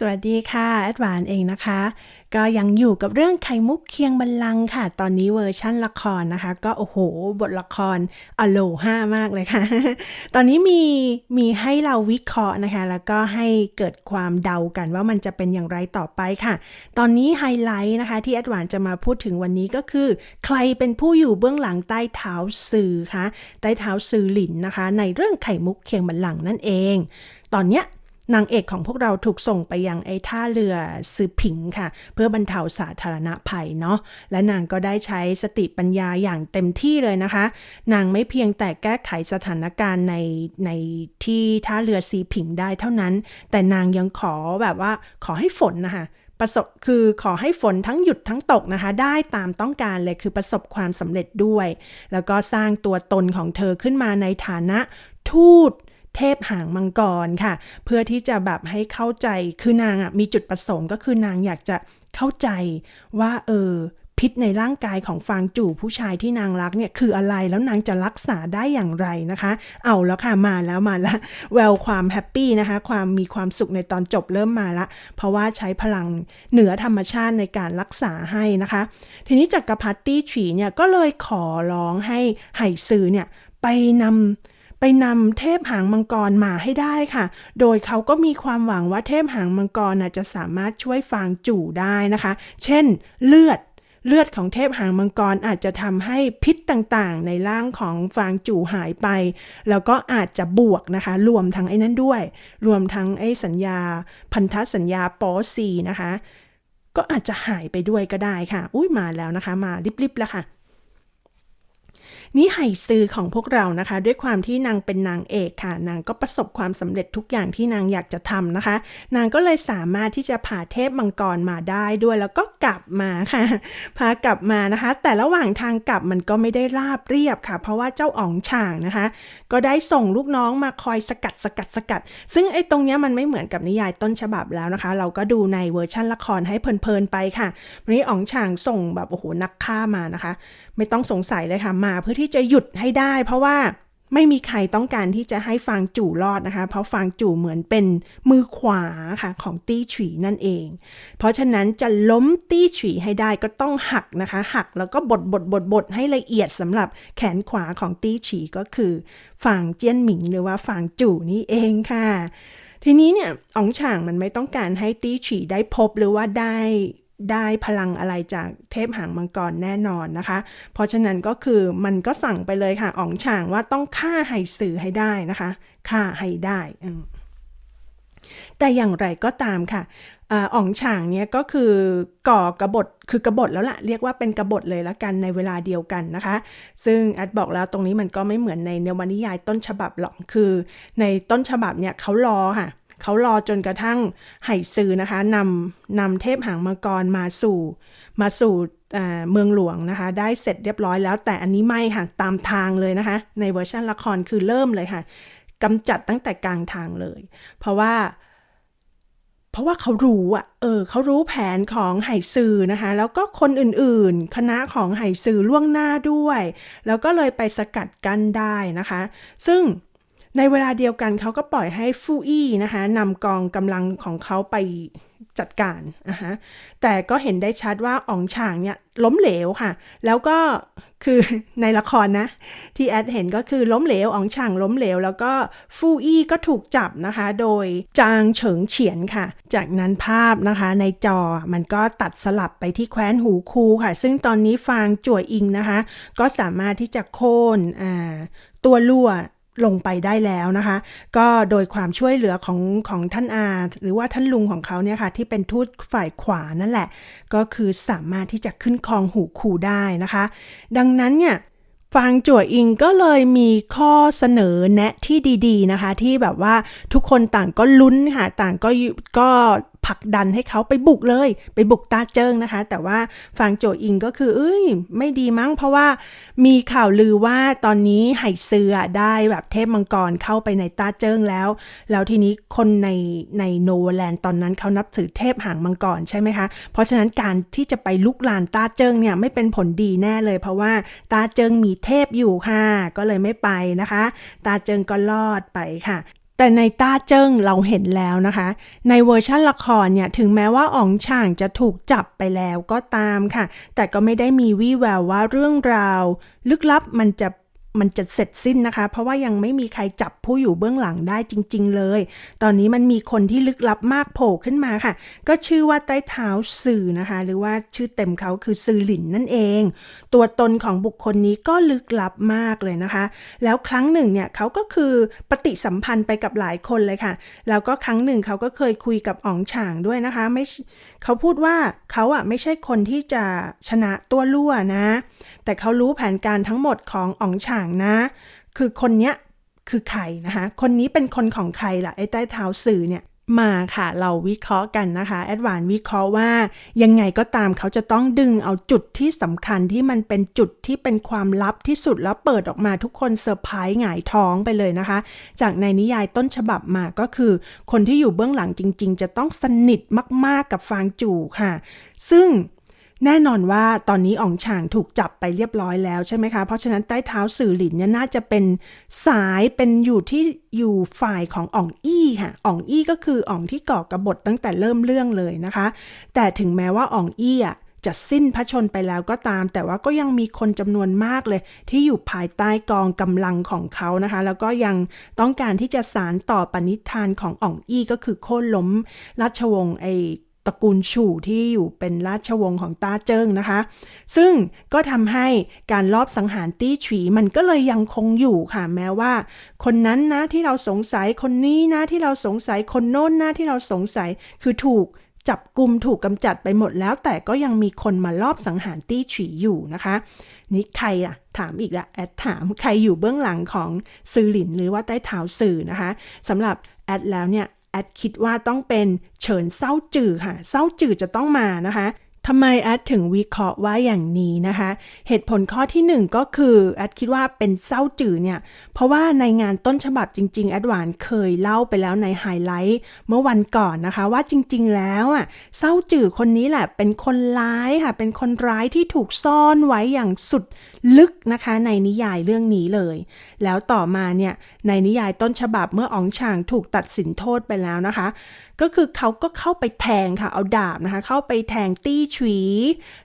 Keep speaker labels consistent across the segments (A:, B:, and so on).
A: สวัสดีค่ะแอดวานเองนะคะ ก็ยังอยู่กับเรื่องไข่มุกเคียงบัลลังก์ค่ะ ตอนนี้เวอร์ชั่นละครนะคะ ก็โอ้โห บทละครอโลห้ามากเลยค่ะ ตอนนี้มีมีให้เราวิเคราะห์นะคะ แล้วก็ให้เกิดความเดากันว่ามันจะเป็นอย่างไรต่อไปค่ะ ตอนนี้ไฮไลท์นะคะ ที่แอดวานจะมาพูดถึงวันนี้ก็คือ ใครเป็นผู้อยู่เบื้องหลังใต้เท้าสื่อคะใต้เท้าสื่อหลินนะคะ ในเรื่องไข่มุกเคียงบัลลังก์นั่นเอง ตอนเนี้ย นางเอกของพวกเราถูกส่งไปยังไอ้ท่าเรือซือผิงค่ะ เพื่อบรรเทาสาธารณภัยเนาะและนางก็ได้ใช้สติปัญญาอย่างเต็มที่เลยนะคะ นางไม่เพียงแต่แก้ไขสถานการณ์ในในที่ท่าเรือซีผิงได้เท่านั้น แต่นางยังขอแบบว่าขอให้ฝนนะคะประสบคือขอให้ฝนทั้งหยุดทั้งตกนะคะ ได้ตามต้องการเลยคือประสบความสำเร็จด้วย แล้วก็สร้างตัวตนของเธอขึ้นมาในฐานะทูต เทพหางมังกรค่ะ เพื่อที่จะแบบให้เข้าใจคือนางอะมีจุดประสงค์ก็คือนางอยากจะเข้าใจว่าเออพิษในร่างกายของฟางจู่ผู้ชายที่นางรักเนี่ยคืออะไรแล้วนางจะรักษาได้อย่างไรนะคะ เอาแล้วค่ะมาแล้วมาละแววความแฮปปี้นะคะ ความมีความสุขในตอนจบเริ่มมาละ เพราะว่าใช้พลังเหนือธรรมชาติในการรักษาให้นะคะ ทีนี้จักรพรรดิตี้ฉีเนี่ยก็เลยขอร้องให้ไห่ซือเนี่ยไปนำ ไปนำเทพหางมังกรมาให้ได้ค่ะ โดยเขาก็มีความหวังว่าเทพหางมังกรน่ะจะสามารถช่วยฟางจู่ได้นะคะ เช่น เลือดเลือดของเทพหางมังกรอาจจะทำให้พิษต่างๆ ในร่างของฟางจู่หายไป แล้วก็อาจจะบวกนะคะ รวมทั้งไอ้นั้นด้วย รวมทั้งไอ้สัญญา พันธสัญญาปอซีนะคะ ก็อาจจะหายไปด้วยก็ได้ค่ะ อุ้ยมาแล้วนะคะ มาริบๆแล้วค่ะ นี่ไห่ซือของพวกเรานะคะ ด้วยความที่นางเป็นนางเอกค่ะ นางก็ประสบความสำเร็จทุกอย่างที่นางอยากจะทำนะคะ นางก็เลยสามารถที่จะพาเทพมังกรมาได้ด้วยแล้วก็กลับมาค่ะ พากลับมานะคะ แต่ระหว่างทางกลับมันก็ไม่ได้ราบเรียบค่ะ เพราะว่าเจ้าอ๋องช่างนะคะ ก็ได้ส่งลูกน้องมาคอยสกัดสกัดสกัด ซึ่งไอ้ตรงเนี้ยมันไม่เหมือนกับนิยายต้นฉบับแล้วนะคะ เราก็ดูในเวอร์ชั่นละครให้เพลินๆไปค่ะวันนี้อ๋องช่างส่งแบบโอ้โหนักฆ่ามานะคะ ไม่ต้องสงสัยเลยค่ะมาเพื่อที่จะหยุดให้ได้ เพราะว่าไม่มีใครต้องการที่จะให้ฟางจู่รอดนะคะ เพราะฟางจู่เหมือนเป็นมือขวาค่ะของตี้ฉีนั่นเอง เพราะฉะนั้นจะล้มตี้ฉีให้ได้ก็ต้องหักนะคะ หักแล้วก็บดบดบดบดให้ละเอียดสำหรับแขนขวาของตี้ฉีก็คือฟางเจี้ยนหมิงหรือว่าฟางจู่นี่เองค่ะ ทีนี้เนี่ยอ๋องฉางมันไม่ต้องการให้ตี้ฉีได้พบหรือว่าได้ ได้พลังอะไรจากเทพหางมังกรแน่นอนนะคะ เพราะฉะนั้นก็คือมันก็สั่งไปเลยค่ะอ๋องฉางว่าต้องฆ่าไห่สื่อให้ได้นะคะฆ่าให้ได้แต่อย่างไรก็ตามค่ะอ๋องฉางเนี่ยก็คือก่อกระบฏคือกระบฏแล้วล่ะเรียกว่าเป็นกระบฏเลยละกันในเวลาเดียวกันนะคะ ซึ่งแอดบอกแล้วตรงนี้มันก็ไม่เหมือนในนวนิยายต้นฉบับหรอกคือ ในต้นฉบับเนี่ยเขารอค่ะ เขารอจนกระทั่งไห่ซือนะคะนำนำเทพหางมังกรมาสู่มาสู่เมืองหลวงนะคะ ได้เสร็จเรียบร้อยแล้ว แต่อันนี้ไม่ค่ะตามทางเลยนะคะ ในเวอร์ชันละครคือเริ่มเลยค่ะกำจัดตั้งแต่กลางทางเลย เพราะว่า เพราะว่าเขารู้อะเออเขารู้แผนของไห่ซือนะคะ แล้วก็คนอื่นๆ คณะของไห่ซือล่วงหน้าด้วย แล้วก็เลยไปสกัดกั้นได้นะคะ ซึ่ง ในเวลาเดียวกันเขาก็ปล่อยให้ฟูอี้นะคะนำกองกำลังของเขาไปจัดการนะคะแต่ก็เห็นได้ชัดว่าอ๋องฉางเนี่ยล้มเหลวค่ะ แล้วก็คือในละครนะ ที่แอดเห็นก็คือล้มเหลวอ๋องฉางล้มเหลว แล้วก็ฟูอี้ก็ถูกจับนะคะ โดยจางเฉิงเฉียนค่ะ จากนั้นภาพนะคะในจอมันก็ตัดสลับไปที่แคว้นหูคูค่ะ ซึ่งตอนนี้ฟางจั่วอิงนะคะ ก็สามารถที่จะโค่นอ่าตัวลั่ว ลงไปได้แล้วนะคะ ก็โดยความช่วยเหลือของของท่านอา หรือว่าท่านลุงของเขาเนี่ยค่ะ ที่เป็นทูตฝ่ายขวานั่นแหละ ก็คือสามารถที่จะขึ้นครองหูคูได้นะคะ ดังนั้นเนี่ยฟางจั่วอิงก็เลยมีข้อเสนอแนะที่ดี ๆนะคะ ที่แบบว่าทุกคนต่างก็ลุ้นค่ะ ต่างก็ก็ ผลักดันให้เขาไปบุกเลย ไปบุกตาเจิงนะคะ แต่ว่าฟางโจอิงก็คือเอ้ยไม่ดีมั้ง เพราะว่ามีข่าวลือว่าตอนนี้ไห่เสือได้แบบเทพมังกรเข้าไปในตาเจิงแล้ว แล้วทีนี้คนในในโนเวแลนด์ตอนนั้นเขานับถือเทพหางมังกรใช่ไหมคะ เพราะฉะนั้นการที่จะไปลุกลานตาเจิงเนี่ยไม่เป็นผลดีแน่เลย เพราะว่าตาเจิงมีเทพอยู่ค่ะ ก็เลยไม่ไปนะคะ ตาเจิงก็รอดไปค่ะ แต่ในต้าเจิ้งเราเห็นแล้วนะคะ ในเวอร์ชั่นละครเนี่ยถึงแม้ว่าอ๋องฉ่างจะถูกจับไปแล้วก็ตามค่ะ แต่ก็ไม่ได้มีวี่แววว่าเรื่องราว ลึกลับมันจะ มันจะเสร็จสิ้นนะคะ เพราะว่ายังไม่มีใครจับผู้อยู่เบื้องหลังได้จริง ๆ เลย ตอนนี้มันมีคนที่ลึกลับมากโผล่ขึ้นมาค่ะ ก็ชื่อว่าใต้เท้าสื่อนะคะ หรือว่าชื่อเต็มเขาคือซือหลินนั่นเอง ตัวตนของบุคคลนี้ก็ลึกลับมากเลยนะคะ แล้วครั้งหนึ่งเนี่ยเขาก็คือปฏิสัมพันธ์ไปกับหลายคนเลยค่ะ แล้วก็ครั้งหนึ่งเขาก็เคยคุยกับอ๋องฉ่างด้วยนะคะ ไม่เขาพูดว่าเขาอะไม่ใช่คนที่จะชนะตัวลั่วนะ แต่เขารู้แผนการทั้งหมดของอ๋องฉ่างนะ คือคนเนี้ยคือใครนะคะ คนนี้เป็นคนของใครล่ะ ไอ้ใต้เท้าสื่อเนี่ยมาค่ะเราวิเคราะห์กันนะคะแอดวานวิเคราะห์ว่ายังไงก็ตามเขาจะต้องดึงเอาจุดที่สำคัญที่มันเป็นจุดที่เป็นความลับที่สุดแล้วเปิดออกมาทุกคนเซอร์ไพรส์หงายท้องไปเลยนะคะ จากในนิยายต้นฉบับมาก็คือ คนที่อยู่เบื้องหลังจริง ๆ จะต้องสนิทมากๆกับฟางจู่ค่ะ ซึ่ง แน่นอนว่าตอนนี้อองฉ่างถูกจับไปเรียบร้อยแล้วใช่ไหมคะ เพราะฉะนั้นใต้เท้าสื่อหลินเนี่ยน่าจะเป็นสายเป็นอยู่ที่อยู่ฝ่ายของอ่องอี้ค่ะอ่องอี้ก็คืออ่องที่ก่อกระบฏตั้งแต่เริ่มเรื่องเลยนะคะ แต่ถึงแม้ว่าอ่องอี้อะจะสิ้นพระชนไปแล้วก็ตาม แต่ว่าก็ยังมีคนจำนวนมากเลย ที่อยู่ภายใต้กองกำลังของเขานะคะ แล้วก็ยังต้องการที่จะสารต่อปณิธานของอ่องอี้ก็คือโค่นล้มราชวงศ์ไอ ตระกูลชู่ที่อยู่เป็นราชวงศ์ของต้าเจิ้งนะคะ ซึ่งก็ทำให้การลอบสังหารตี้ฉีมันก็เลยยังคงอยู่ค่ะแม้ว่า คนนั้นนะที่เราสงสัยคนนี้นะที่เราสงสัยคนโน้นนะที่เราสงสัยคือถูกจับกลุ่มถูกกำจัดไปหมดแล้ว แต่ก็ยังมีคนมาลอบสังหารตี้ฉีอยู่นะคะ นี่ใครอะถามอีกละแอดถามใครอยู่เบื้องหลังของซือหลินหรือว่าใต้เท้าสื่อนะคะสำหรับแอดแล้วเนี่ย แอดคิดว่าต้องเป็นเฉินเศร้าจือค่ะเศร้าจือจะต้องมานะคะ ทำไมแอดถึงวิเคราะห์ว่าอย่างนี้นะคะ เหตุผลข้อที่หนึ่งก็คือแอดคิดว่าเป็นเศร้าจื่อเนี่ย เพราะว่าในงานต้นฉบับจริง ๆ แอดหวานเคยเล่าไปแล้วในไฮไลท์เมื่อวันก่อนนะคะ ว่าจริง ๆ แล้วอะเศร้าจื่อคนนี้แหละเป็นคนร้ายค่ะ เป็นคนร้ายที่ถูกซ่อนไว้อย่างสุดลึกนะคะ ในนิยายเรื่องนี้เลย แล้วต่อมาเนี่ยในนิยายต้นฉบับเมื่ออองฉางถูกตัดสินโทษไปแล้วนะคะ ก็คือเขาก็เข้าไปแทงค่ะ เอาดาบนะคะ เข้าไปแทงตี้ฉวี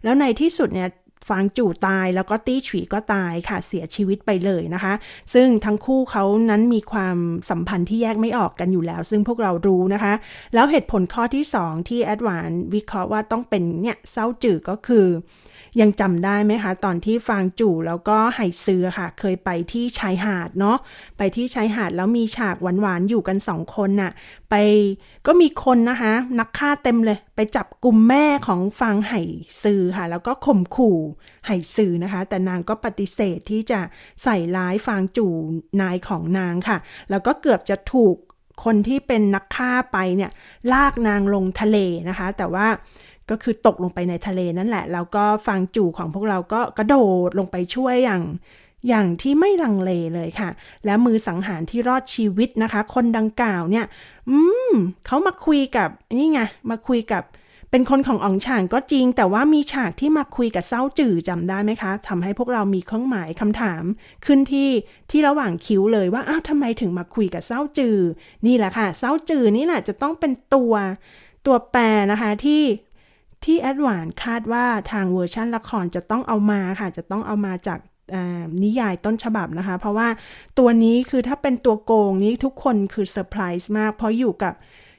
A: แล้วในที่สุดเนี่ยฟางจู่ตายแล้วก็ตี้ฉวีก็ตายค่ะเสียชีวิตไปเลยนะคะ ซึ่งทั้งคู่เขานั้นมีความสัมพันธ์ที่แยกไม่ออกกันอยู่แล้ว ซึ่งพวกเรารู้นะคะ แล้วเหตุผลข้อที่ 2 ที่แอดวานวิเคราะห์ว่าต้องเป็นเนี่ยเศร้าจื่อก็คือ ยังจำได้ไหมคะ ตอนที่ฟางจู่แล้วก็ไห่ซือค่ะ เคยไปที่ชายหาดเนาะไปที่ชายหาดแล้วมีฉากหวานๆอยู่กันสองคนน่ะไปก็มีคนนะคะ นักฆ่าเต็มเลย ไปจับกลุ่มแม่ของฟางไห่ซือค่ะ แล้วก็ข่มขู่ไห่ซือนะคะ แต่นางก็ปฏิเสธที่จะใส่ร้ายฟางจู่นายของนางค่ะ แล้วก็เกือบจะถูกคนที่เป็นนักฆ่าไปเนี่ยลากนางลงทะเลนะคะ แต่ว่า ก็คือตกลงไปในทะเลนั่นแหละ แล้วก็ฟางจู่ของพวกเราก็กระโดดลงไปช่วยอย่างอย่างที่ไม่ลังเลเลยค่ะ และมือสังหารที่รอดชีวิตนะคะ คนดังกล่าวเนี่ย อืมเขามาคุยกับนี่ไง มาคุยกับเป็นคนของอ๋องฉางก็จริง แต่ว่ามีฉากที่มาคุยกับเศร้าจื่อจำได้ไหมคะทำให้พวกเรามีเครื่องหมายคำถาม ขึ้นที่ที่ระหว่างคิ้วเลยว่าอ้าวทำไมถึงมาคุยกับเศร้าจื่อนี่แหละค่ะเศร้าจื่อนี่แหละจะต้องเป็นตัวตัวแปรนะคะที่ ที่แอดวานคาดว่าทางเวอร์ชั่นละครจะต้องเอามาค่ะ จะต้องเอามาจากนิยายต้นฉบับนะคะ เพราะว่าตัวนี้คือถ้าเป็นตัวโกงนี้ทุกคนคือเซอร์ไพรส์มาก เพราะอยู่กับ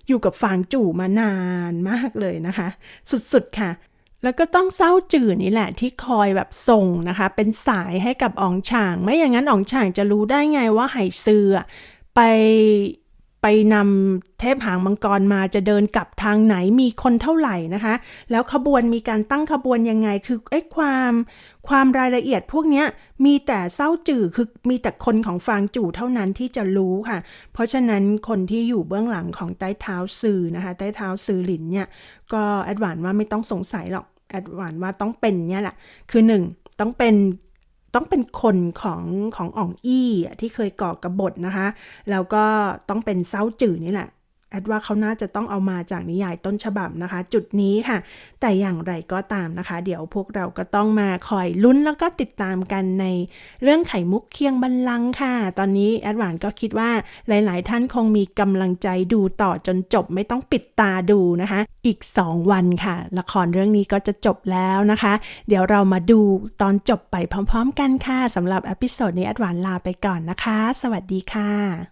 A: อยู่กับฟางจู่มานานมากเลยนะคะ สุดๆค่ะ แล้วก็ต้องเศร้าจื่อนี่แหละที่คอยแบบส่งนะคะ เป็นสายให้กับอองช่าง ไม่อย่างนั้นอองช่างจะรู้ได้ไงว่าไหซือไป ไปนำเทพหางมังกรมาจะเดินกลับทางไหนมีคนเท่าไหร่นะคะ แล้วขบวนมีการตั้งขบวนยังไงคือไอ้ความความรายละเอียดพวกเนี้ยมีแต่เศร้าจื่อคือมีแต่คนของฟางจู่เท่านั้นที่จะรู้ค่ะ เพราะฉะนั้นคนที่อยู่เบื้องหลังของใต้เท้าสื่อนะคะใต้เท้าสื่อหลินเนี่ยก็แอดวานว่าไม่ต้องสงสัยหรอกแอดวานว่าต้องเป็นเนี่ยแหละคือหนึ่งต้องเป็น ต้องเป็นคนของของอ่องอี้ที่เคยก่อกระบฏนะคะ แล้วก็ต้องเป็นเศร้าจื่อนี่แหละ แอดว่าเขาน่าจะต้องเอามาจากนิยายต้นฉบับนะคะ จุดนี้ค่ะ แต่อย่างไรก็ตามนะคะ เดี๋ยวพวกเราก็ต้องมาคอยลุ้นแล้วก็ติดตามกันในเรื่องไข่มุกเคียงบัลลังค่ะ ตอนนี้แอดวานก็คิดว่าหลาย ๆ ท่านคงมีกำลังใจดูต่อจนจบไม่ต้องปิดตาดูนะคะ อีก 2 วันค่ะ ละครเรื่องนี้ก็จะจบแล้วนะคะ เดี๋ยวเรามาดูตอนจบไปพร้อม ๆ กันค่ะสำหรับอพิโซดนี้แอดวานลาไปก่อนนะคะ สวัสดีค่ะ